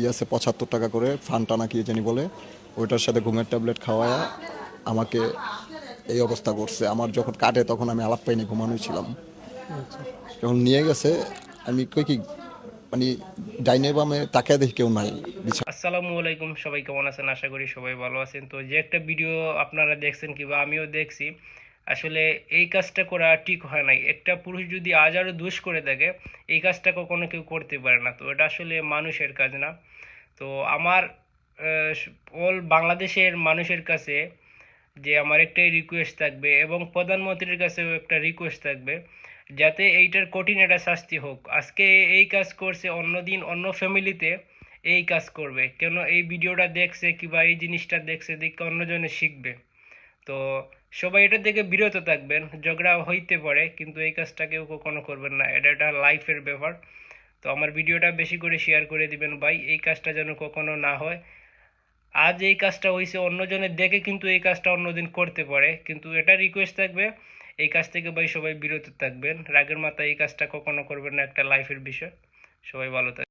ইয়াসে পঁচাত্তর টাকা করে ফান্টা না কি জানি বলে ওইটার সাথে ঘুমের ট্যাবলেট খাওয়ায়া আমাকে এই অবস্থা করছে। আমার যখন কাটে তখন আমি আলাপ পাইনি ঘুমানোই ছিলাম। যখন নিয়ে গেছে আমি কই কি মানে ডাইনে বামে তাকায় দেখি কেউ নাই আসসালামু আলাইকুম সবাই কেমন আছেন? আশা করি সবাই ভালো আছেন। তো যে একটা ভিডিও আপনারা দেখছেন কিংবা আমিও দেখছি আসলে এই কাজটা করা ঠিক হয় নাই। একটা পুরুষ যদি আজ আরও দোষ করে থাকে, এই কাজটা কখনো কেউ করতে পারে না। তো এটা আসলে মানুষের কাজ না। তো আমার অল বাংলাদেশের মানুষের কাছে যে আমার একটাই রিকোয়েস্ট থাকবে এবং প্রধানমন্ত্রীর কাছেও একটা রিকোয়েস্ট থাকবে, যাতে এইটার কঠিন একটা শাস্তি হোক। আজকে এই কাজ করছে, অন্যদিন অন্য ফ্যামিলিতে এই কাজ করবে। কেন এই ভিডিওটা দেখছে কিংবা এই জিনিসটা দেখছে, দেখে অন্যজনে শিখবে। তো সবাই এটা থেকে বিরত থাকবেন, ঝগড়া হইতে পারে, কিন্তু এই কাজটা কেউ কখনো করবেন না। এটা একটা লাইফের ব্যাপার। তো আমার ভিডিওটা বেশি করে শেয়ার করে দিবেন ভাই, এই কাজটা যেন কখনো না হয়। আজ এই কাজটা হয়েছে অন্যজনের দেখে কিন্তু এই কাজটা অন্যদিন করতে পারে। কিন্তু এটা রিকোয়েস্ট থাকবে, এই কাজ থেকে ভাই সবাই বিরত থাকবেন। রাগের মাথায় এই কাজটা কখনো করবেন না, একটা লাইফের বিষয়। সবাই ভালো থাকবেন।